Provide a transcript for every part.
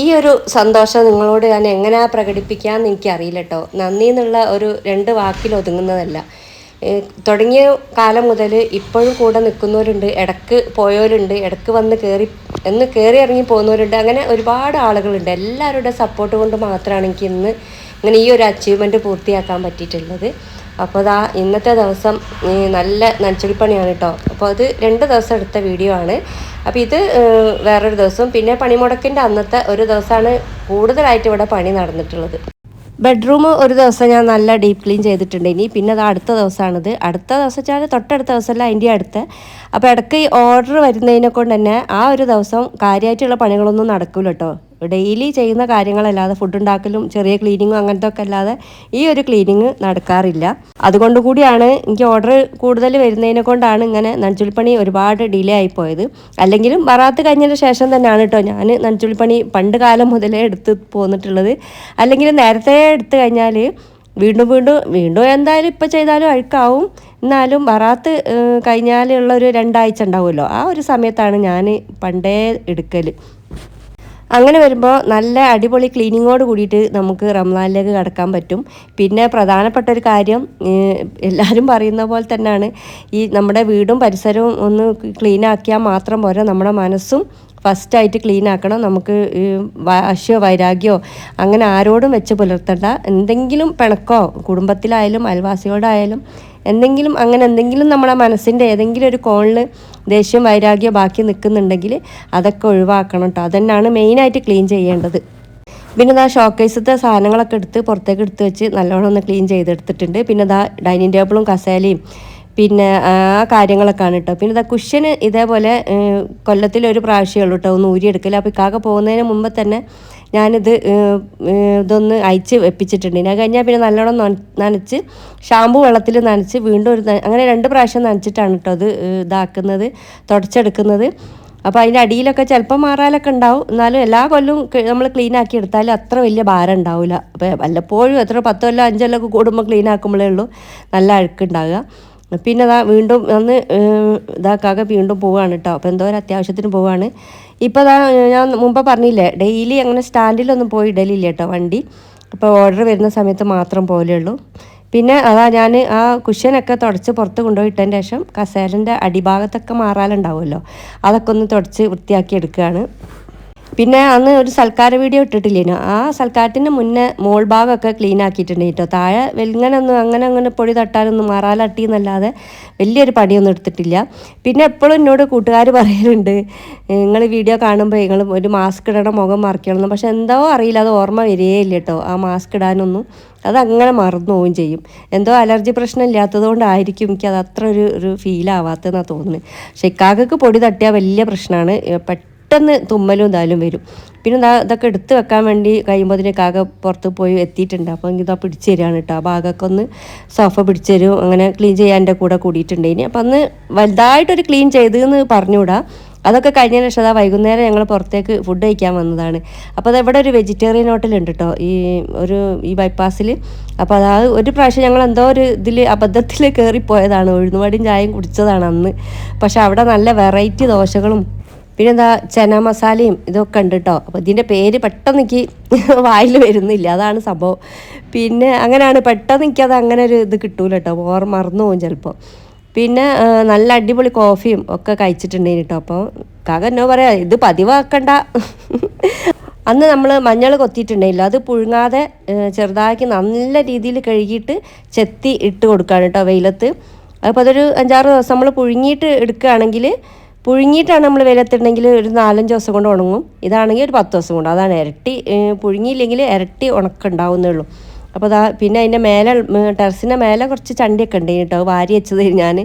ഈ ഒരു സന്തോഷം നിങ്ങളോട് ഞാൻ എങ്ങനെ പ്രകടിപ്പിക്കാമെന്ന് എനിക്കറിയില്ല കേട്ടോ നന്ദി എന്നുള്ള ഒരു രണ്ട് വാക്കിൽ ഒതുങ്ങുന്നതല്ല. തുടങ്ങിയ കാലം മുതൽ ഇപ്പോഴും കൂടെ നിൽക്കുന്നവരുണ്ട് ഇടയ്ക്ക് പോയവരുണ്ട് ഇടയ്ക്ക് വന്ന് കയറി എന്ന് കയറി ഇറങ്ങി പോകുന്നവരുണ്ട്. അങ്ങനെ ഒരുപാട് ആളുകളുണ്ട്. എല്ലാവരുടെ സപ്പോർട്ട് കൊണ്ട് മാത്രമാണ് എനിക്ക് ഇന്ന് ഇങ്ങനെ ഈ ഒരു അച്ചീവ്മെന്റ് പൂർത്തിയാക്കാൻ പറ്റിയിട്ടുള്ളത്. അപ്പോൾ അതാ ഇന്നത്തെ ദിവസം നല്ല നനച്ചുടിപ്പണിയാണ് കേട്ടോ അപ്പോൾ അത് രണ്ട് ദിവസം എടുത്ത വീഡിയോ ആണ്. അപ്പോൾ ഇത് വേറൊരു ദിവസം. പിന്നെ പണിമുടക്കിന്റെ അന്നത്തെ ഒരു ദിവസമാണ് കൂടുതലായിട്ട് ഇവിടെ പണി നടന്നിട്ടുള്ളത്. ബെഡ്റൂം ഒരു ദിവസം ഞാൻ നല്ല ഡീപ്പ് ക്ലീൻ ചെയ്തിട്ടുണ്ട്. ഇനി പിന്നെ അത് അടുത്ത ദിവസമാണിത്. അടുത്ത ദിവസം വെച്ചാൽ തൊട്ടടുത്ത ദിവസമല്ല അതിന്റെ അടുത്ത. അപ്പോൾ ഇടയ്ക്ക് ഓർഡർ വരുന്നതിനെ കൊണ്ട് തന്നെ ആ ഒരു ദിവസം കാര്യമായിട്ടുള്ള പണികളൊന്നും നടക്കില്ല കേട്ടോ ഡെയിലി ചെയ്യുന്ന കാര്യങ്ങളല്ലാതെ ഫുഡ് ഉണ്ടാക്കലും ചെറിയ ക്ലീനിങ്ങും അങ്ങനത്തെ ഒക്കെ അല്ലാതെ ഈ ഒരു ക്ലീനിങ് നടക്കാറില്ല. അതുകൊണ്ട് കൂടിയാണ് എനിക്ക് ഓർഡർ കൂടുതൽ വരുന്നതിനെ കൊണ്ടാണ് ഇങ്ങനെ നഞ്ചുൽപ്പണി ഒരുപാട് ഡിലേ ആയിപ്പോയത് അല്ലെങ്കിലും ബറാത്ത് കഴിഞ്ഞതിന് ശേഷം തന്നെയാണ് കേട്ടോ ഞാൻ നഞ്ചുൽപ്പണി പണ്ട് കാലം മുതലേ എടുത്ത് പോന്നിട്ടുള്ളത്. അല്ലെങ്കിൽ നേരത്തെ എടുത്തു കഴിഞ്ഞാൽ വീണ്ടും വീണ്ടും വീണ്ടും എന്തായാലും ഇപ്പോൾ ചെയ്താലും അഴുക്കാവും. എന്നാലും ബറാത്ത് കഴിഞ്ഞാലുള്ള ഒരു രണ്ടാഴ്ച ഉണ്ടാവുമല്ലോ. ആ ഒരു സമയത്താണ് ഞാൻ പണ്ടേ എടുക്കൽ അങ്ങനെ വരുമ്പോൾ നല്ല അടിപൊളി ക്ലീനിങ്ങോട് കൂടിയിട്ട് നമുക്ക് റംലാനിലേക്ക് കടക്കാൻ പറ്റും. പിന്നെ പ്രധാനപ്പെട്ട ഒരു കാര്യം എല്ലാവരും പറയുന്ന പോലെ തന്നെയാണ്. ഈ നമ്മുടെ വീടും പരിസരവും ഒന്ന് ക്ലീനാക്കിയാൽ മാത്രം പോരാ നമ്മുടെ മനസ്സും ഫസ്റ്റായിട്ട് ക്ലീൻ ആക്കണം നമുക്ക് വാശിയോ വൈരാഗ്യമോ അങ്ങനെ ആരോടും വെച്ച് പുലർത്തണ്ട. എന്തെങ്കിലും പിണക്കോ കുടുംബത്തിലായാലും അയൽവാസിയോടായാലും എന്തെങ്കിലും അങ്ങനെ എന്തെങ്കിലും നമ്മുടെ മനസ്സിന്റെ ഏതെങ്കിലും ഒരു കോണിൽ ദേഷ്യം വൈരാഗ്യം ബാക്കി നിൽക്കുന്നുണ്ടെങ്കിൽ അതൊക്കെ ഒഴിവാക്കണം കേട്ടോ. അതന്നെയാണ് മെയിനായിട്ട് ക്ലീൻ ചെയ്യേണ്ടത്. പിന്നെ ഇതാ ഷോക്കേസത്തെ സാധനങ്ങളൊക്കെ എടുത്ത് പുറത്തേക്ക് എടുത്ത് വെച്ച് നല്ലോണം ഒന്ന് ക്ലീൻ ചെയ്തെടുത്തിട്ടുണ്ട്. പിന്നെ ഇതാ ഡൈനിങ് ടേബിളും കസേലയും പിന്നെ ആ കാര്യങ്ങളൊക്കെയാണ് കേട്ടോ പിന്നെ ഇതാ കുഷ്യന് ഇതേപോലെ കൊല്ലത്തിൽ ഒരു പ്രാവശ്യമേ ഉള്ളൂ കേട്ടോ ഒന്ന് ഊരിയെടുക്കൽ അപ്പോൾ ഇക്കാക്ക പോകുന്നതിന് മുമ്പ് തന്നെ ഞാനിത് ഇതൊന്ന് അയച്ച് വെപ്പിച്ചിട്ടുണ്ട്. ഞാൻ കഴിഞ്ഞാൽ പിന്നെ നല്ലോണം നന- നനച്ച് ഷാമ്പു വെള്ളത്തിൽ നനച്ച് വീണ്ടും ഒരു അങ്ങനെ രണ്ട് പ്രാവശ്യം നനച്ചിട്ടാണ് കേട്ടോ അത് ഇതാക്കുന്നത് തുടച്ചെടുക്കുന്നത്. അപ്പോൾ അതിന്റെ അടിയിലൊക്കെ ചിലപ്പോൾ മാറാലൊക്കെ ഉണ്ടാവും. എന്നാലും എല്ലാ കൊല്ലവും നമ്മൾ ക്ലീൻ ആക്കി എടുത്താലും അത്ര വലിയ ഭാരം ഉണ്ടാവില്ല അപ്പോൾ വല്ലപ്പോഴും എത്ര പത്തോ കൊല്ലോ അഞ്ച് ഒക്കെ കൂടുമ്പോൾ ക്ലീൻ ആക്കുമ്പോഴേ ഉള്ളൂ. നല്ല അഴുക്കുണ്ടാവുക പിന്നെ അതാ വീണ്ടും അന്ന് ഇതാക്കാകെ വീണ്ടും പോവാണ് കേട്ടോ അപ്പോൾ എന്തോ ഒരു അത്യാവശ്യത്തിന് പോവാണ്. ഇപ്പോൾ അതാ ഞാൻ മുമ്പ് പറഞ്ഞില്ലേ ഡെയിലി അങ്ങനെ സ്റ്റാൻഡിലൊന്നും പോയി ഇടലില്ല കേട്ടോ വണ്ടി. അപ്പോൾ ഓർഡർ വരുന്ന സമയത്ത് മാത്രം പോലെയുള്ളൂ പിന്നെ അതാ ഞാൻ ആ കുഷ്യനൊക്കെ തുടച്ച് പുറത്ത് കൊണ്ടുപോയി ഇട്ടതിന് ശേഷം കസേരന്റെ അടിഭാഗത്തൊക്കെ മാറാലുണ്ടാവുമല്ലോ. അതൊക്കെ ഒന്ന് തുടച്ച് വൃത്തിയാക്കി എടുക്കുകയാണ്. പിന്നെ അന്ന് ഒരു സൽക്കാര വീഡിയോ ഇട്ടിട്ടില്ലേനു? ആ സൽക്കാരത്തിന് മുന്നേ മോൾ ഭാഗമൊക്കെ ക്ലീൻ ആക്കിയിട്ടുണ്ട് കേട്ടോ. താഴെ വെല്ലങ്ങനെ ഒന്നും അങ്ങനെ അങ്ങനെ പൊടി തട്ടാനൊന്നും മാറാലട്ടി എന്നല്ലാതെ വലിയൊരു പണിയൊന്നും എടുത്തിട്ടില്ല. പിന്നെ എപ്പോഴും എന്നോട് കൂട്ടുകാർ പറയലുണ്ട് നിങ്ങൾ വീഡിയോ കാണുമ്പോൾ നിങ്ങൾ ഒരു മാസ്ക് ഇടണം മുഖം മറക്കണം പക്ഷെ എന്തോ അറിയില്ല അത് ഓർമ്മ വരികയില്ല കേട്ടോ ആ മാസ്ക് ഇടാനൊന്നും. അതങ്ങനെ മറന്നു പോവുകയും ചെയ്യും. എന്തോ അലർജി പ്രശ്നം ഇല്ലാത്തതുകൊണ്ടായിരിക്കും എനിക്ക് അത് അത്ര ഒരു ഒരു ഫീലാവാത്തതെന്നാണ് തോന്നുന്നത് പക്ഷെ ഇക്കാക്കക്ക് പൊടി തട്ടിയാൽ വലിയ പ്രശ്നമാണ് പെട്ടെന്ന് തുമ്മലും എന്തായാലും വരും. പിന്നെ ഇതൊക്കെ എടുത്ത് വെക്കാൻ വേണ്ടി കഴിയുമ്പോൾ കാക്ക പുറത്ത് പോയി എത്തിയിട്ടുണ്ട്. അപ്പോൾ ഇതാ പിടിച്ചു തരികയാണ് കേട്ടോ. ആ ഭാഗമൊക്കെ ഒന്ന് സോഫ പിടിച്ചു തരും. അങ്ങനെ ക്ലീൻ ചെയ്യാൻ എന്റെ കൂടെ കൂടിയിട്ടുണ്ട് ഇനി. അപ്പം അന്ന് വലുതായിട്ടൊരു ക്ലീൻ ചെയ്തെന്ന് പറഞ്ഞുകൂടാ. അതൊക്കെ കഴിഞ്ഞതിന് ശേഷം അതാ വൈകുന്നേരം ഞങ്ങൾ പുറത്തേക്ക് ഫുഡ് കഴിക്കാൻ വന്നതാണ്. അപ്പോൾ അത് ഇവിടെ ഒരു വെജിറ്റേറിയൻ ഹോട്ടലുണ്ട് കേട്ടോ. ഈ ഒരു ഈ ബൈപ്പാസിൽ അപ്പോൾ അതായത് ഒരു പ്രാവശ്യം ഞങ്ങൾ എന്തോ ഒരു ഇതിൽ അബദ്ധത്തിൽ കയറിപ്പോയതാണ് ഉഴുന്നുവടിയും ചായയും കുടിച്ചതാണ് അന്ന്. പക്ഷെ അവിടെ നല്ല വെറൈറ്റി ദോശകളും പിന്നെ എന്താ ചന മസാലയും ഇതൊക്കെ ഉണ്ട് കേട്ടോ അപ്പോൾ ഇതിന്റെ പേര് പെട്ടെന്ന് എനിക്ക് വായിൽ വരുന്നില്ല. അതാണ് സംഭവം. പിന്നെ അങ്ങനെയാണ് പെട്ടെന്ന് എനിക്കത് അങ്ങനെ ഒരു ഇത് കിട്ടൂല കേട്ടോ ഓർ മറന്നു പോകും ചിലപ്പോൾ പിന്നെ നല്ല അടിപൊളി കോഫിയും ഒക്കെ കഴിച്ചിട്ടുണ്ടെങ്കിൽ കേട്ടോ അപ്പോൾ കാക എന്നോ പറയാ ഇത് പതിവാക്കണ്ട. അന്ന് നമ്മൾ മഞ്ഞൾ കൊത്തിയിട്ടുണ്ടായില്ല അത് പുഴുങ്ങാതെ ചെറുതാക്കി നല്ല രീതിയിൽ കഴുകിയിട്ട് ചെത്തി ഇട്ട് കൊടുക്കുകയാണ് കേട്ടോ വെയിലത്ത്. അപ്പോൾ അതൊരു അഞ്ചാറ് ദിവസം നമ്മൾ പുഴുങ്ങിയിട്ട് എടുക്കുകയാണെങ്കിൽ പുഴുങ്ങിയിട്ടാണ് നമ്മൾ വെയിലത്തുണ്ടെങ്കിൽ ഒരു നാലഞ്ച് ദിവസം കൊണ്ട് ഉണങ്ങും. ഇതാണെങ്കിൽ ഒരു പത്ത് ദിവസം കൊണ്ട്. അതാണ് ഇരട്ടി പുഴുങ്ങിയില്ലെങ്കിൽ ഇരട്ടി ഉണക്കുണ്ടാവുന്നേ ഉള്ളൂ. അപ്പോൾ അതാ പിന്നെ അതിന്റെ മേലെ ടെറസിന്റെ മേലെ കുറച്ച് ചണ്ടിയൊക്കെ ഉണ്ട് കേട്ടോ. വാരി വെച്ചത് ഞാൻ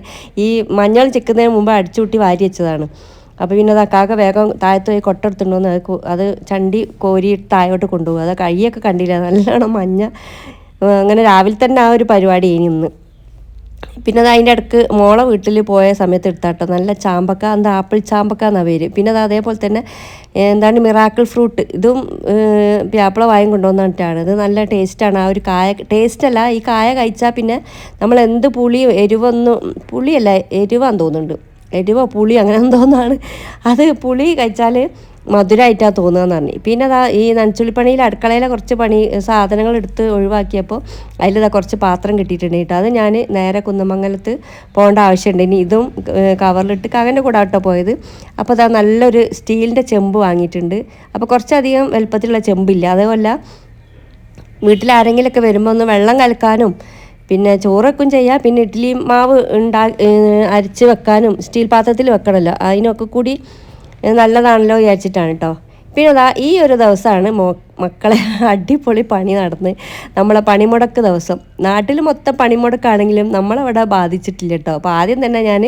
ഈ മഞ്ഞൾ ചിക്കുന്നതിന് മുമ്പ് അടിച്ചുകൂട്ടി വാരി വെച്ചതാണ്. അപ്പോൾ പിന്നെ അത് കാക്ക വേഗം താഴത്ത് പോയി കൊട്ടെടുത്തിട്ടുണ്ടോന്ന് അത് അത് ചണ്ടി കോരി താഴോട്ട് കൊണ്ടുപോകും. അത് കഴിയൊക്കെ കണ്ടില്ല. നല്ലോണം മഞ്ഞ അങ്ങനെ രാവിലെ തന്നെ ആ ഒരു പരിപാടി ഇനി ഇന്ന് പിന്നെ അത് അതിന്റെ ഇടയ്ക്ക് മോളെ വീട്ടിൽ പോയ സമയത്ത് എടുത്താട്ടോ. നല്ല ചാമ്പക്ക എന്താ ആപ്പിൾ ചാമ്പക്ക എന്നാണ് പേര്. പിന്നെ അത് അതേപോലെ തന്നെ എന്താണ് മിറാക്കിൾ ഫ്രൂട്ട്. ഇതും പ്യാപ്പിള വായും കൊണ്ടുവന്നിട്ടാണ്. ഇത് നല്ല ടേസ്റ്റാണ്. ആ ഒരു കായ ടേസ്റ്റ് അല്ല ഈ കായ കഴിച്ചാൽ പിന്നെ നമ്മൾ എന്ത് പുളി എരിവൊന്നും പുളിയല്ല എരിവാന്ന് തോന്നുന്നുണ്ട്. എരിവോ പുളി അങ്ങനെ എന്തോന്നാണ് അത് പുളി കഴിച്ചാൽ മധുരമായിട്ടാണ് തോന്നുകയെന്ന് പറഞ്ഞു. പിന്നെ അതാ ഈ നനച്ചുള്ളിപ്പണിയിൽ അടുക്കളയിലെ കുറച്ച് പണി സാധനങ്ങൾ എടുത്ത് ഒഴിവാക്കിയപ്പോൾ അതിലിതാ കുറച്ച് പാത്രം കിട്ടിയിട്ടുണ്ട് കേട്ടോ. അത് ഞാൻ നേരെ കുന്നമംഗലത്ത് പോകേണ്ട ആവശ്യമുണ്ട്. ഇനി ഇതും കവറിലിട്ട് കവന്റെ കൂടെ ആട്ടോ പോയത്. അപ്പോൾ അതാ നല്ലൊരു സ്റ്റീലിന്റെ ചെമ്പ് വാങ്ങിയിട്ടുണ്ട്. അപ്പോൾ കുറച്ചധികം വലുപ്പത്തിലുള്ള ചെമ്പില്ല. അതേപോലെ വീട്ടിൽ ആരെങ്കിലുമൊക്കെ വരുമ്പോൾ ഒന്ന് വെള്ളം കലക്കാനും പിന്നെ ചോറൊക്കെ ചെയ്യാം. പിന്നെ ഇഡ്ഡലി മാവ് ഉണ്ടാ അരച്ച് വെക്കാനും സ്റ്റീൽ പാത്രത്തിൽ വെക്കണമല്ലോ. അതിനൊക്കെ കൂടി ഏഹ് നല്ലതാണല്ലോ വിചാരിച്ചിട്ടാണ് കേട്ടോ പിന്നെ അതാ ഈ ഒരു ദിവസമാണ് മോ മക്കളെ അടിപൊളി പണി നടന്ന് നമ്മളെ പണിമുടക്ക് ദിവസം. നാട്ടിൽ മൊത്തം പണിമുടക്കാണെങ്കിലും നമ്മളവിടെ ബാധിച്ചിട്ടില്ല കേട്ടോ അപ്പോൾ ആദ്യം തന്നെ ഞാൻ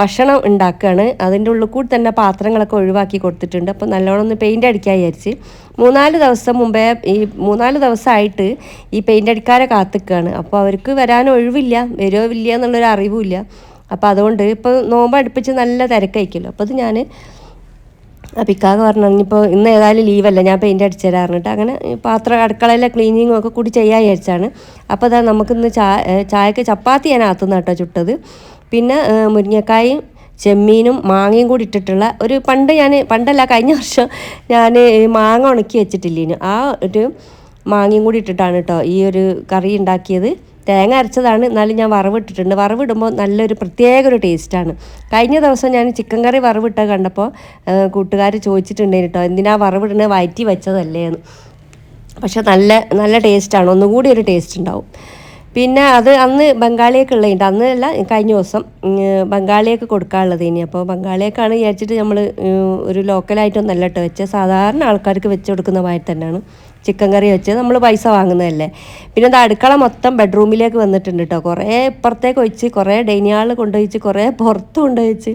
ഭക്ഷണം ഉണ്ടാക്കുകയാണ് അതിന്റെ ഉള്ളിൽ കൂടി തന്നെ പാത്രങ്ങളൊക്കെ ഒഴിവാക്കി കൊടുത്തിട്ടുണ്ട്. അപ്പോൾ നല്ലോണം ഒന്ന് പെയിന്റ് അടിക്കാൻ വിചാരിച്ച്. മൂന്നാൽ ദിവസം മുമ്പേ ഈ മൂന്നാൽ ദിവസമായിട്ട് ഈ പെയിന്റ് അടിക്കാരെ കാത്തിക്കുകയാണ് അപ്പോൾ അവർക്ക് വരാൻ ഒഴിവില്ല വരുമോ ഇല്ല എന്നുള്ളൊരു അറിവുമില്ല. അപ്പോൾ അതുകൊണ്ട് ഇപ്പോൾ നോമ്പ് അടുപ്പിച്ച് നല്ല തിരക്കായിരിക്കുമല്ലോ. അപ്പോൾ അത് ഞാൻ അപ്പം ഇക്കാക പറഞ്ഞു ഇനിയിപ്പോൾ ഇന്ന് ഏതായാലും ലീവല്ല ഞാൻ പെയിന്റ് അടിച്ചു തരാം പറഞ്ഞിട്ട് അങ്ങനെ പാത്രം അടുക്കളയിലെ ക്ലീനിങ്ങും ഒക്കെ കൂടി ചെയ്യാൻ വിചാരിച്ചാണ്. അപ്പോൾ അതാ നമുക്കിന്ന് ചായ ചായക്ക് ചപ്പാത്തി ഞാൻ ആത്തുന്ന കേട്ടോ ചുട്ടത്. പിന്നെ മുരിങ്ങക്കായും ചെമ്മീനും മാങ്ങയും കൂടി ഇട്ടിട്ടുള്ള ഒരു പണ്ട് ഞാൻ പണ്ടല്ല കഴിഞ്ഞ വർഷം ഞാൻ മാങ്ങ ഉണക്കി വെച്ചിട്ടില്ലേനു. ആ ഒരു മാങ്ങയും കൂടി ഇട്ടിട്ടാണ് കേട്ടോ ഈ ഒരു കറി ഉണ്ടാക്കിയത്. തേങ്ങ അരച്ചതാണ്. എന്നാലും ഞാൻ വറവിട്ടിട്ടുണ്ട്. വറവിടുമ്പോൾ നല്ലൊരു പ്രത്യേക ഒരു ടേസ്റ്റാണ്. കഴിഞ്ഞ ദിവസം ഞാൻ ചിക്കൻ കറി വറവിട്ട കണ്ടപ്പോൾ കൂട്ടുകാർ ചോദിച്ചിട്ടുണ്ടായിരുന്നു കേട്ടോ എന്തിനാ വറവിടുന്നത്? വയറ്റി വെച്ചതല്ലേ എന്ന്. പക്ഷെ നല്ല നല്ല ടേസ്റ്റാണ്. ഒന്നുകൂടി ഒരു ടേസ്റ്റ് ഉണ്ടാവും. പിന്നെ അത് അന്ന് ബംഗാളിയൊക്കെ ഉള്ളതുണ്ട് അന്നല്ല കഴിഞ്ഞ ദിവസം ബംഗാളിയൊക്കെ കൊടുക്കാനുള്ളത് ഇനി. അപ്പോൾ ബംഗാളിയൊക്കെയാണ് വിചാരിച്ചിട്ട് നമ്മൾ ഒരു ലോക്കലായിട്ടൊന്നല്ല കേട്ടോ വെച്ചാൽ സാധാരണ ആൾക്കാർക്ക് വെച്ച് കൊടുക്കുന്ന മാതിരി തന്നെയാണ്. ചിക്കൻ കറി വെച്ച് നമ്മൾ പൈസ വാങ്ങുന്നതല്ലേ. പിന്നെ അത് അടുക്കള മൊത്തം ബെഡ്റൂമിലേക്ക് വന്നിട്ടുണ്ട് കേട്ടോ കുറേ ഇപ്പുറത്തേക്ക് ഒഴിച്ച് കുറേ ഡൈനിങ് കൊണ്ടുപോയിച്ച് കുറേ പുറത്ത് കൊണ്ടുപോയിച്ച്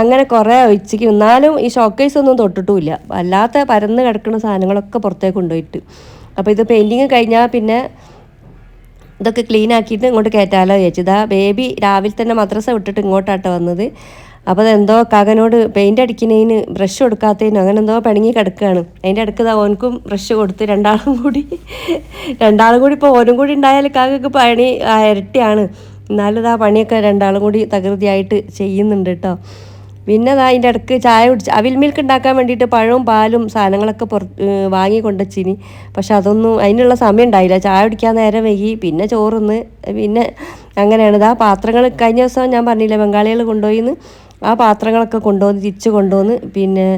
അങ്ങനെ കുറേ ഒഴിച്ചിക്ക് എന്നാലും ഈ ഷോക്കേസ് ഒന്നും തൊട്ടിട്ടുമില്ല. അല്ലാത്ത പരന്ന് കിടക്കുന്ന സാധനങ്ങളൊക്കെ പുറത്തേക്ക് കൊണ്ടുപോയിട്ട് അപ്പോൾ ഇത് പെയിന്റിങ് കഴിഞ്ഞാൽ പിന്നെ ഇതൊക്കെ ക്ലീൻ ആക്കിയിട്ട് ഇങ്ങോട്ട് കയറ്റാലോ ചേച്ചി ഇതാ ബേബി രാവിലെ തന്നെ മദ്രസ വിട്ടിട്ട് ഇങ്ങോട്ടാട്ടോ വന്നത്. അപ്പോൾ അതെന്തോ കാകനോട് പെയിന്റ് അടിക്കുന്നതിന് ബ്രഷ് കൊടുക്കാത്തതിന് അങ്ങനെ എന്തോ പിണങ്ങി കിടക്കുകയാണ്. അതിന്റെ അടുക്ക് ഇതാ ഓനക്കും ബ്രഷ് കൊടുത്ത് രണ്ടാളും കൂടി രണ്ടാളും കൂടി ഇപ്പോൾ ഓനും കൂടി ഉണ്ടായാൽ കാക്കക്ക് പണി ഇരട്ടിയാണ്. എന്നാലും ഇതാ പണിയൊക്കെ രണ്ടാളും കൂടി തകൃതിയായിട്ട് ചെയ്യുന്നുണ്ട് കേട്ടോ പിന്നെ അതാ അതിന്റെ ഇടയ്ക്ക് ചായ കുടിച്ച് അവിൽ മിൽക്ക് ഉണ്ടാക്കാൻ വേണ്ടിയിട്ട് പഴവും പാലും സാധനങ്ങളൊക്കെ പുറത്ത് വാങ്ങി കൊണ്ടുവച്ചിനി. പക്ഷെ അതൊന്നും അതിനുള്ള സമയം ഉണ്ടായില്ല. ചായ കുടിക്കാൻ നേരം വൈകി പിന്നെ ചോറുന്ന് പിന്നെ അങ്ങനെയാണ്. ഇതാ പാത്രങ്ങൾ കഴിഞ്ഞ ദിവസം ഞാൻ പറഞ്ഞില്ല ബംഗാളികൾ കൊണ്ടുപോയിന്ന്. ആ പാത്രങ്ങളൊക്കെ കൊണ്ടുവന്ന് തിരിച്ച് കൊണ്ടുവന്ന് പിന്നെ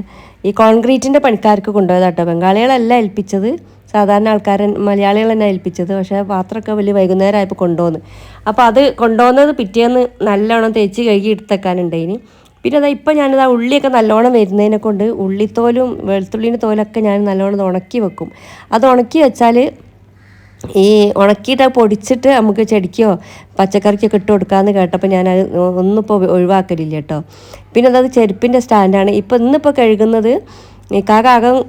ഈ കോൺക്രീറ്റിന്റെ പണിക്കാർക്ക് കൊണ്ടുപോയതാട്ടോ ബംഗാളികളല്ല ഏൽപ്പിച്ചത്. സാധാരണ ആൾക്കാരൻ മലയാളികൾ തന്നെ ഏൽപ്പിച്ചത്. പക്ഷേ പാത്രമൊക്കെ വലിയ വൈകുന്നേരം ആയപ്പോൾ കൊണ്ടുവന്ന്. അപ്പോൾ അത് കൊണ്ടുവന്നത് പിറ്റേന്ന് നല്ലോണം തേച്ച് കഴുകി എടുത്തേക്കാനുണ്ടായിന്. പിന്നെ അതാ ഇപ്പം ഞാനിതാ ഉള്ളിയൊക്കെ നല്ലോണം വരുന്നതിനെ കൊണ്ട് ഉള്ളിത്തോലും വെളുത്തുള്ളിന്റെ തോലൊക്കെ ഞാൻ നല്ലോണം ഉണക്കി വെക്കും. അത് ഉണക്കി വെച്ചാൽ ഈ ഉണക്കിയിട്ട് പൊടിച്ചിട്ട് നമുക്ക് ചെടിക്കോ പച്ചക്കറിക്കൊക്കെ ഇട്ട് കൊടുക്കാമെന്ന് കേട്ടപ്പോൾ ഞാനത് ഒന്നും ഇപ്പോൾ ഒഴിവാക്കലില്ല കേട്ടോ. പിന്നെ അതായത് ചെരുപ്പിന്റെ സ്റ്റാൻഡാണ്. ഇപ്പോൾ ഇന്നിപ്പോൾ കഴുകുന്നത്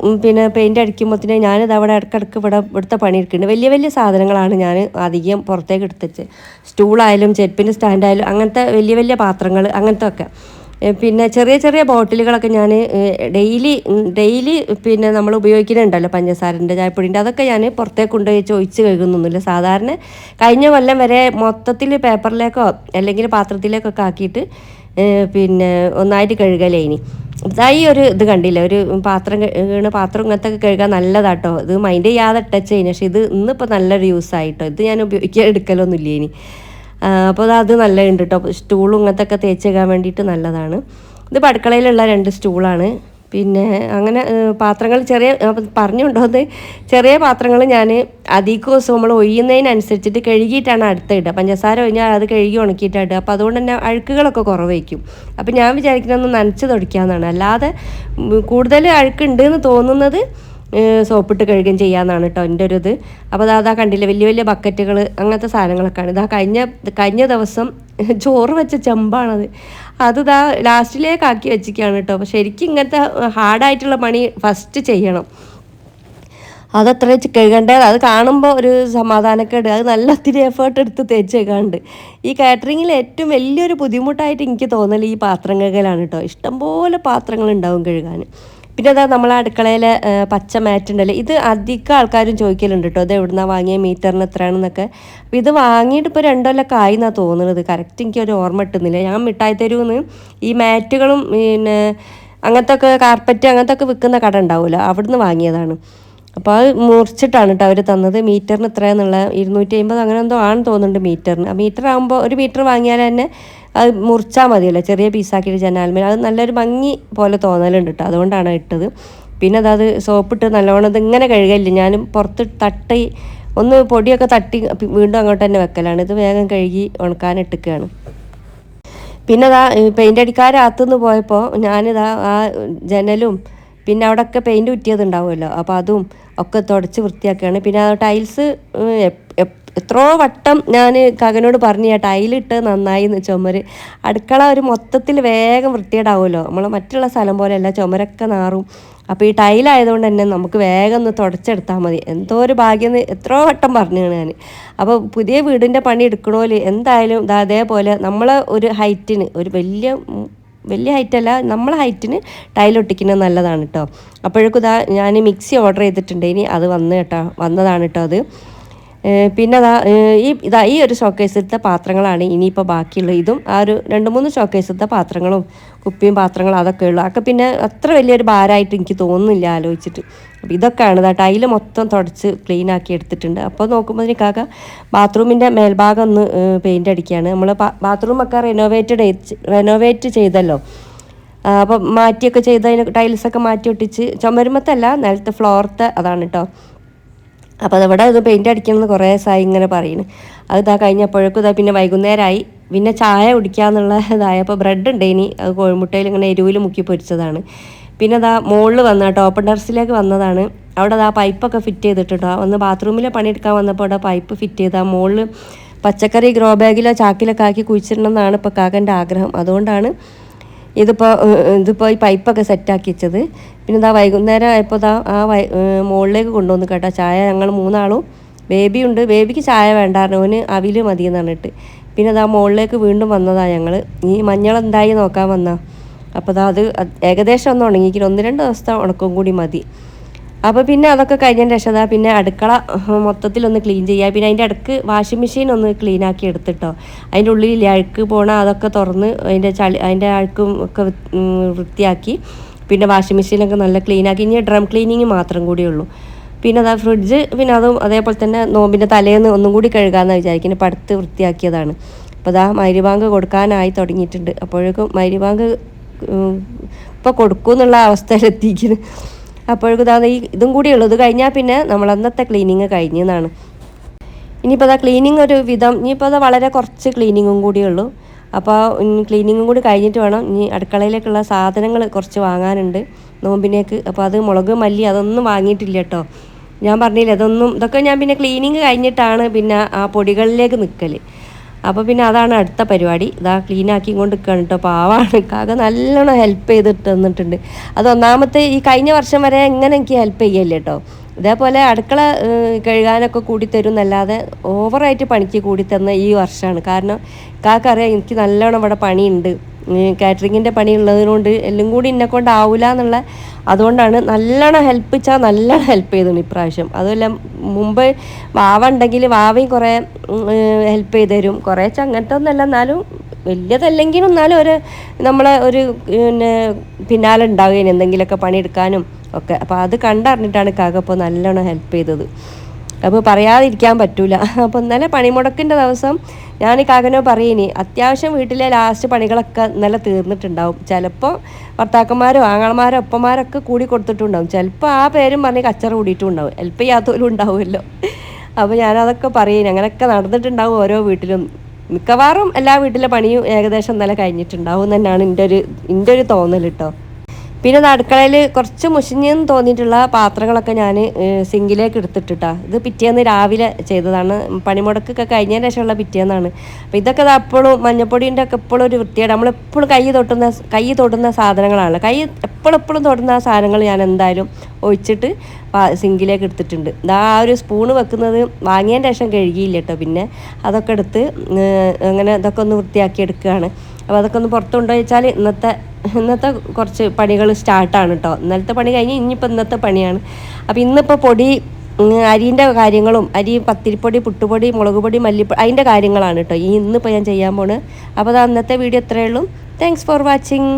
ഉം, പിന്നെ പെയിന്റ് അടിക്കുമ്പോഴത്തേന് ഞാനിത് അവിടെ ഇടക്കിടക്ക് ഇവിടെ ഇവിടുത്തെ പണിയെടുക്കുന്നുണ്ട്. വലിയ വലിയ സാധനങ്ങളാണ് ഞാൻ അധികം പുറത്തേക്ക് എടുത്തത് സ്റ്റൂളായാലും ചെരുപ്പിന്റെ സ്റ്റാൻഡായാലും അങ്ങനത്തെ വലിയ വലിയ പാത്രങ്ങൾ അങ്ങനത്തെ ഒക്കെ പിന്നെ ചെറിയ ചെറിയ ബോട്ടിലുകളൊക്കെ ഞാൻ ഡെയിലി ഡെയിലി പിന്നെ നമ്മൾ ഉപയോഗിക്കുന്നുണ്ടല്ലോ പഞ്ചസാരന്റെ ചായപ്പൊടിന്റെ അതൊക്കെ ഞാൻ പുറത്തേക്ക് കൊണ്ടുപോയി ചോദിച്ച് കഴുകുന്നൊന്നുമില്ല. സാധാരണ കഴിഞ്ഞ കൊല്ലം വരെ മൊത്തത്തിൽ പേപ്പറിലേക്കോ അല്ലെങ്കിൽ പാത്രത്തിലേക്കൊക്കെ ആക്കിയിട്ട് പിന്നെ ഒന്നായിട്ട് കഴുകലേ ഇനി. ഈ ഒരു ഇത് കണ്ടില്ല ഒരു പാത്രം കഴുകണ പാത്രം ഇങ്ങനത്തെ ഒക്കെ കഴുകാൻ നല്ലതാട്ടോ. ഇത് മൈൻഡ് ചെയ്യാതെ ടച്ച് ചെയ്യുന്നു പക്ഷേ ഇത് ഇന്നിപ്പോൾ നല്ലൊരു യൂസ് ആയിട്ടോ. ഇത് ഞാൻ ഉപയോഗിക്കാൻ എടുക്കലൊന്നുമില്ല ഇനി. അപ്പോൾ അത് നല്ലതുണ്ട് കേട്ടോ സ്റ്റൂളും ഇങ്ങനത്തെ ഒക്കെ തേച്ചേക്കാൻ വേണ്ടിയിട്ട് നല്ലതാണ്. ഇത് അടുക്കളയിലുള്ള രണ്ട് സ്റ്റൂളാണ് പിന്നെ അങ്ങനെ പാത്രങ്ങൾ ചെറിയ പറഞ്ഞുണ്ടോ അത്? ചെറിയ പാത്രങ്ങൾ ഞാൻ അധിക ദിവസം നമ്മൾ ഒയ്യുന്നതിനനുസരിച്ചിട്ട് കഴുകിയിട്ടാണ് അടുത്ത പഞ്ചസാര ഒഴിഞ്ഞാൽ അത് കഴുകി ഉണക്കിയിട്ടാണ് ഇടുക. അപ്പോൾ അതുകൊണ്ട് തന്നെ അഴുക്കുകളൊക്കെ കുറവായിരിക്കും. അപ്പോൾ ഞാൻ വിചാരിക്കുന്നത് ഒന്ന് നനച്ച് തുടയ്ക്കാമെന്നാണ്. അല്ലാതെ കൂടുതൽ അഴുക്കുണ്ട് എന്ന് തോന്നുന്നത് സോപ്പിട്ട് കഴുകുകയും ചെയ്യാമെന്നാണ് കേട്ടോ എന്റെ ഒരു ഇത് അപ്പോൾ അതാ കണ്ടില്ല വലിയ വലിയ ബക്കറ്റുകൾ അങ്ങനത്തെ സാധനങ്ങളൊക്കെയാണ്. ഇതാ കഴിഞ്ഞ കഴിഞ്ഞ ദിവസം ചോറ് വെച്ച ചെമ്പാണത്. അത് ഇതാ ലാസ്റ്റിലേക്ക് ആക്കി വെച്ചിരിക്കുകയാണ് കേട്ടോ അപ്പോൾ ശരിക്കും ഇങ്ങനത്തെ ഹാർഡായിട്ടുള്ള പണി ഫസ്റ്റ് ചെയ്യണം. അതത്ര കഴുകേണ്ടത് അത് കാണുമ്പോൾ ഒരു സമാധാനക്കേട്. അത് നല്ല ഒത്തിരി എഫേർട്ട് എടുത്ത് തേച്ചേക്കാണ്ട് ഈ കാറ്ററിങ്ങിൽ ഏറ്റവും വലിയൊരു ബുദ്ധിമുട്ടായിട്ട് എനിക്ക് തോന്നൽ ഈ പാത്രം കഴുകലാണ് കേട്ടോ ഇഷ്ടംപോലെ പാത്രങ്ങൾ ഉണ്ടാവും കഴുകാൻ പിന്നെ അതാ നമ്മളെ അടുക്കളയിൽ പച്ച മാറ്റ് ഉണ്ടല്ലോ ഇത് അധികം ആൾക്കാരും ചോദിക്കലുണ്ട് കേട്ടോ ഇത് എവിടുന്നാ വാങ്ങിയ മീറ്ററിന് എത്രയാണെന്നൊക്കെ. അപ്പോൾ ഇത് വാങ്ങിയിട്ട് ഇപ്പോൾ രണ്ടൊല്ലൊക്കെ ആയി എന്നാണ് തോന്നുന്നത് കറക്റ്റ് എനിക്ക് ഒരു ഓർമ്മ കിട്ടുന്നില്ല. ഞാൻ മിഠായി തരുമെന്ന് ഈ മാറ്റുകളും പിന്നെ അങ്ങനത്തെ ഒക്കെ കാർപ്പറ്റ് അങ്ങനത്തെ ഒക്കെ വിൽക്കുന്ന കട ഉണ്ടാവുമല്ലോ അവിടുന്ന് വാങ്ങിയതാണ്. അപ്പോൾ അത് മുറിച്ചിട്ടാണ് കേട്ടോ അവർ തന്നത്. മീറ്ററിന് ഇത്രയെന്നുള്ള ഇരുന്നൂറ്റി അമ്പത് അങ്ങനെ എന്തോ ആണെന്ന് തോന്നുന്നുണ്ട് മീറ്ററിന്. മീറ്റർ ആകുമ്പോൾ ഒരു മീറ്റർ വാങ്ങിയാൽ തന്നെ അത് മുറിച്ചാൽ മതിയല്ലോ ചെറിയ പീസാക്കിയിട്ട് ജനാൽമേൽ. അത് നല്ലൊരു ഭംഗി പോലെ തോന്നലുണ്ട് കേട്ടോ അതുകൊണ്ടാണ് ഇട്ടത്. പിന്നെ അതത് സോപ്പിട്ട് നല്ലോണം ഇതിങ്ങനെ കഴുകലില്ല. ഞാൻ പുറത്ത് തട്ടി ഒന്ന് പൊടിയൊക്കെ തട്ടി വീണ്ടും അങ്ങോട്ട് തന്നെ വെക്കലാണ്. ഇത് വേഗം കഴുകി ഉണക്കാൻ ഇട്ടുകയാണ് പിന്നെ അതാ പെയിന്റ് അടിക്കാരകത്തുനിന്ന് പോയപ്പോൾ ഞാനിതാ ആ ജനലും പിന്നെ അവിടെയൊക്കെ പെയിന്റ് കുറ്റിയതുണ്ടാവുമല്ലോ. അപ്പോൾ അതും ഒക്കെ തുടച്ച് വൃത്തിയാക്കുകയാണ് പിന്നെ ആ ടൈൽസ് എത്രയോ വട്ടം ഞാൻ കകനോട് പറഞ്ഞു ആ ടൈലിട്ട് നന്നായി എന്ന് ചുമര്. അടുക്കള ഒരു മൊത്തത്തിൽ വേഗം വൃത്തിയേടാവുമല്ലോ നമ്മൾ മറ്റുള്ള സ്ഥലം പോലെയല്ല ചുമരൊക്കെ നാറും. അപ്പോൾ ഈ ടൈലായതുകൊണ്ട് തന്നെ നമുക്ക് വേഗം ഒന്ന് തുടച്ചെടുത്താൽ മതി. എന്തോ ഒരു ഭാഗ്യം എന്ന് എത്രയോ വട്ടം പറഞ്ഞാണ് ഞാൻ അപ്പോൾ പുതിയ വീടിന്റെ പണി എടുക്കണോൽ എന്തായാലും ഇത് അതേപോലെ നമ്മളെ ഒരു ഹൈറ്റിന് ഒരു വലിയ വലിയ ഹൈറ്റല്ല നമ്മളെ ഹൈറ്റിന് ടൈലൊട്ടിക്കുന്നത് നല്ലതാണ് കേട്ടോ അപ്പോഴേക്കും ഇതാ ഞാൻ മിക്സി ഓർഡർ ചെയ്തിട്ടുണ്ട്. ഇനി അത് വന്ന് കേട്ടോ വന്നതാണ് കേട്ടോ അത്. പിന്നെ അതാ ഈ ഇതാ ഈ ഒരു ഷോക്കേസിലത്തെ പാത്രങ്ങളാണ് ഇനിയിപ്പോൾ ബാക്കിയുള്ള ഇതും ആ ഒരു രണ്ട് മൂന്ന് ഷോക്കേസിലത്തെ പാത്രങ്ങളും കുപ്പിയും പാത്രങ്ങളും അതൊക്കെ ഉള്ളു. അതൊക്കെ പിന്നെ അത്ര വലിയൊരു ഭാരമായിട്ട് എനിക്ക് തോന്നുന്നില്ല ആലോചിച്ചിട്ട്. അപ്പോൾ ഇതൊക്കെയാണ് ഇതാ ടൈൽ മൊത്തം തുടച്ച് ക്ലീൻ ആക്കി എടുത്തിട്ടുണ്ട്. അപ്പോൾ നോക്കുമ്പോൾ കാക്ക ബാത്റൂമിന്റെ മേൽഭാഗം ഒന്ന് പെയിന്റ് അടിക്കുകയാണ് നമ്മൾ ബാത്റൂമൊക്കെ റെനോവേറ്റഡ് റെനോവേറ്റ് ചെയ്തല്ലോ. അപ്പോൾ മാറ്റിയൊക്കെ ചെയ്ത് അതിന് ടൈൽസൊക്കെ മാറ്റി ഒട്ടിച്ച് ചുമരുമത്തല്ല നിലത്തെ ഫ്ലോറത്തെ അതാണ് കേട്ടോ അപ്പോൾ അതവിടെ ഇത് പെയിന്റ് അടിക്കണമെന്ന് കുറേ സായി ഇങ്ങനെ പറയുന്നു അത് ഇതാ കഴിഞ്ഞപ്പോഴേക്കും ഇതാ പിന്നെ വൈകുന്നേരമായി. പിന്നെ ചായ കുടിക്കാന്നുള്ള ഇതായപ്പോൾ ബ്രെഡ് ഉണ്ട് ഇനി. അത് കോഴിമുട്ടയിൽ ഇങ്ങനെ എരിവിൽ മുക്കി പൊരിച്ചതാണ്. പിന്നെ അതാ മുകളിൽ വന്ന ടോപ്പ് ടെറസിലേക്ക് വന്നതാണ്. അവിടെ അതാ പൈപ്പൊക്കെ ഫിറ്റ് ചെയ്തിട്ടുണ്ടോ. ഒന്ന് ബാത്റൂമിലെ പണിയെടുക്കാൻ വന്നപ്പോൾ അവിടെ പൈപ്പ് ഫിറ്റ് ചെയ്താൽ മുകളിൽ പച്ചക്കറി ഗ്രോ ബാഗിലോ ചാക്കിലൊക്കെ ആക്കി കുഴിച്ചിടണമെന്നാണ് ഇപ്പോൾ കാക്കന്റെ ആഗ്രഹം. അതുകൊണ്ടാണ് ഇതിപ്പോൾ ഇതിപ്പോൾ ഈ പൈപ്പൊക്കെ സെറ്റാക്കി വെച്ചത്. പിന്നെ ഇതാ വൈകുന്നേരം ആയപ്പോൾ ഇതാ ആ വൈ മുകളിലേക്ക് കൊണ്ടുവന്ന് കേട്ടോ. ചായ ഞങ്ങൾ മൂന്നാളും. ബേബി ഉണ്ട്. ബേബിക്ക് ചായ വേണ്ടായിരുന്നു. അവന് അവിൽ മതി എന്ന് പറഞ്ഞിട്ട്. പിന്നെ ഇതാ മുകളിലേക്ക് വീണ്ടും വന്നതാ ഞങ്ങൾ ഈ മഞ്ഞൾ എന്തായി നോക്കാൻ വന്നാൽ അപ്പോൾ അത് ഏകദേശം ഒന്ന് ഉണങ്ങിക്കില്ല ഒന്ന് രണ്ട് ദിവസത്തെ ഉണക്കം കൂടി മതി. അപ്പോൾ പിന്നെ അതൊക്കെ കഴിഞ്ഞതിന് ശേഷം അതാ പിന്നെ അടുക്കള മൊത്തത്തിലൊന്ന് ക്ലീൻ ചെയ്യുക പിന്നെ അതിന്റെ അടുക്ക് വാഷിംഗ് മെഷീൻ ഒന്ന് ക്ലീൻ ആക്കി എടുത്തിട്ടോ. അതിന്റെ ഉള്ളിൽ അഴുക്ക് പോണ അതൊക്കെ തുറന്ന് അതിന്റെ ചളി അതിന്റെ അഴുക്കും ഒക്കെ വൃത്തിയാക്കി. പിന്നെ വാഷിംഗ് മെഷീനൊക്കെ നല്ല ക്ലീൻ ആക്കി. ഇനി ഡ്രം ക്ലീനിങ് മാത്രം കൂടിയേ ഉള്ളൂ. പിന്നെ അതാ ഫ്രിഡ്ജ് പിന്നെ അതും അതേപോലെ തന്നെ നോമ്പിന്റെ തലേന്ന് ഒന്നും കൂടി കഴുകാമെന്ന് വിചാരിക്കുന്നത് പടുത്ത് വൃത്തിയാക്കിയതാണ്. അപ്പോൾ അതാ മൈരിബാങ്ക് കൊടുക്കാനായി തുടങ്ങിയിട്ടുണ്ട്. അപ്പോഴേക്കും മൈരിബാങ്ക് ഇപ്പോൾ കൊടുക്കുമെന്നുള്ള അവസ്ഥയിലെത്തിക്കുന്നത് അവസ്ഥയിലെത്തിക്കുന്നു അപ്പോഴേക്കും ഇതാ ഈ ഇതും കൂടി ഉള്ളൂ ഇത് കഴിഞ്ഞാൽ പിന്നെ നമ്മൾ അന്നത്തെ ക്ലീനിങ് കഴിഞ്ഞെന്നാണ് ഇനിയിപ്പോൾ അതാ ക്ലീനിങ് ഒരു വിധം ഇനിയിപ്പോൾ അത് വളരെ കുറച്ച് ക്ലീനിങ്ങും കൂടിയുള്ളൂ അപ്പോൾ ക്ലീനിങ്ങും കൂടി കഴിഞ്ഞിട്ട് വേണം. ഇനി അടുക്കളയിലേക്കുള്ള സാധനങ്ങൾ കുറച്ച് വാങ്ങാനുണ്ട്. നോമ്പിനേക്ക്. അപ്പോൾ അത് മുളക് മല്ലി അതൊന്നും വാങ്ങിയിട്ടില്ല കേട്ടോ. ഞാൻ പറഞ്ഞില്ല അതൊന്നും ഇതൊക്കെ ഞാൻ പിന്നെ ക്ലീനിങ് കഴിഞ്ഞിട്ടാണ് പിന്നെ ആ പൊടികളിലേക്ക് നിൽക്കൽ അപ്പോൾ പിന്നെ അതാണ് അടുത്ത പരിപാടി. ഇതാ ക്ലീൻ ആക്കി കൊണ്ട് നിൽക്കുകയാണ് കേട്ടോ പാവാണ് കാക നല്ലോണം ഹെൽപ്പ് ചെയ്തിട്ട് തന്നിട്ടുണ്ട്. അത് ഒന്നാമത്തെ ഈ കഴിഞ്ഞ വർഷം വരെ എങ്ങനെ എനിക്ക് ഹെൽപ്പ് ചെയ്യല്ലേ കേട്ടോ ഇതേപോലെ അടുക്കള കഴുകാനൊക്കെ കൂടി തരും എന്നല്ലാതെ ഓവറായിട്ട് പണിക്ക് കൂടി തന്ന ഈ വർഷമാണ്. കാരണം കാക്കറിയാം എനിക്ക് നല്ലോണം ഇവിടെ പണിയുണ്ട്. കാറ്ററിങ്ങിന്റെ പണി ഉള്ളതുകൊണ്ട് എല്ലാം കൂടി എന്നെ കൊണ്ടാവില്ല എന്നുള്ള അതുകൊണ്ടാണ് നല്ലോണം ഹെൽപ്പ് വെച്ചാൽ നല്ലോണം ഹെൽപ്പ് ചെയ്തു ഇപ്രാവശ്യം. അതുമല്ല മുമ്പ് വാവ ഉണ്ടെങ്കിൽ വാവയും കുറേ ഹെൽപ്പ് ചെയ്ത് തരും. കുറേ അങ്ങനത്തെ ഒന്നല്ല എന്നാലും വലിയതല്ലെങ്കിലും എന്നാലും ഒരു നമ്മളെ ഒരു പിന്നെ പിന്നാലെ ഉണ്ടാവുകയും എന്തെങ്കിലുമൊക്കെ പണിയെടുക്കാനും ഒക്കെ. അപ്പോൾ അത് കണ്ടറിഞ്ഞിട്ടാണ് കാക്ക ഇപ്പോൾ നല്ലോണം ഹെൽപ്പ് ചെയ്തത്. അപ്പോൾ പറയാതിരിക്കാൻ പറ്റൂല. അപ്പോൾ ഇന്നലെ പണിമുടക്കിന്റെ ദിവസം ഞാൻ ഈ കാക്കനോ പറയിനി അത്യാവശ്യം വീട്ടിലെ ലാസ്റ്റ് പണികളൊക്കെ ഇന്നലെ തീർന്നിട്ടുണ്ടാവും. ചിലപ്പോൾ ഭർത്താക്കന്മാരോ ആങ്ങളമാരോ ഒപ്പന്മാരൊക്കെ കൂടി കൊടുത്തിട്ടുണ്ടാവും. ചിലപ്പോൾ ആ പേരും പറഞ്ഞ് കച്ചറ കൂടിയിട്ടും ഉണ്ടാവും ഹെൽപ്പ് ചെയ്യാത്തവരും ഉണ്ടാവുമല്ലോ. അപ്പോൾ ഞാനതൊക്കെ പറയേനി. അങ്ങനെയൊക്കെ നടന്നിട്ടുണ്ടാവും ഓരോ വീട്ടിലും. മിക്കവാറും എല്ലാ വീട്ടിലെ പണിയും ഏകദേശം ഇന്നലെ കഴിഞ്ഞിട്ടുണ്ടാവും തന്നെയാണ് എന്റെ ഒരു എന്റെ ഒരു തോന്നൽ കേട്ടോ പിന്നെ നടുക്കളയിൽ കുറച്ച് മുഷിഞ്ഞെന്ന് തോന്നിയിട്ടുള്ള പാത്രങ്ങളൊക്കെ ഞാൻ സിങ്കിലേക്ക് എടുത്തിട്ടിട്ടാ. ഇത് പിറ്റേന്ന് രാവിലെ ചെയ്തതാണ്. പണിമുടക്കൊക്കെ കഴിഞ്ഞതിന് ശേഷമുള്ള പിറ്റേന്നാണ്. അപ്പോൾ ഇതൊക്കെ ഇത് അപ്പോഴും മഞ്ഞപ്പൊടിന്റെ ഒക്കെ എപ്പോഴും ഒരു വൃത്തിയാണ് നമ്മളെപ്പോഴും കൈ തൊട്ടുന്ന കൈ തൊടുന്ന സാധനങ്ങളാണല്ലോ. കൈ എപ്പോഴും എപ്പോഴും തൊടുന്ന ആ സാധനങ്ങൾ ഞാൻ എന്തായാലും ഒഴിച്ചിട്ട് സിങ്കിലേക്ക് എടുത്തിട്ടുണ്ട്. ആ ഒരു സ്പൂണ് വെക്കുന്നത് വാങ്ങിയതിന് ശേഷം കഴുകിയില്ല കേട്ടോ പിന്നെ. അതൊക്കെ എടുത്ത് അങ്ങനെ ഇതൊക്കെ ഒന്ന് വൃത്തിയാക്കി എടുക്കുകയാണ്. അപ്പോൾ അതൊക്കെ ഒന്ന് പുറത്തുണ്ടോ ചോദിച്ചാൽ ഇന്നത്തെ ഇന്നത്തെ കുറച്ച് പണികൾ സ്റ്റാർട്ടാണ് കേട്ടോ ഇന്നലത്തെ പണി കഴിഞ്ഞ് ഇനിയിപ്പോൾ ഇന്നത്തെ പണിയാണ്. അപ്പോൾ ഇന്നിപ്പോൾ പൊടി അരിന്റെ കാര്യങ്ങളും അരി പത്തിരിപ്പൊടി പുട്ടുപൊടി മുളക് പൊടി മല്ലിപ്പൊടി അതിന്റെ കാര്യങ്ങളാണ് കേട്ടോ ഈ ഇന്നിപ്പോൾ ഞാൻ ചെയ്യാൻ പോണ്. അപ്പോൾ അത് അന്നത്തെ വീഡിയോ ഇത്രയേ ഉള്ളൂ. Thanks for watching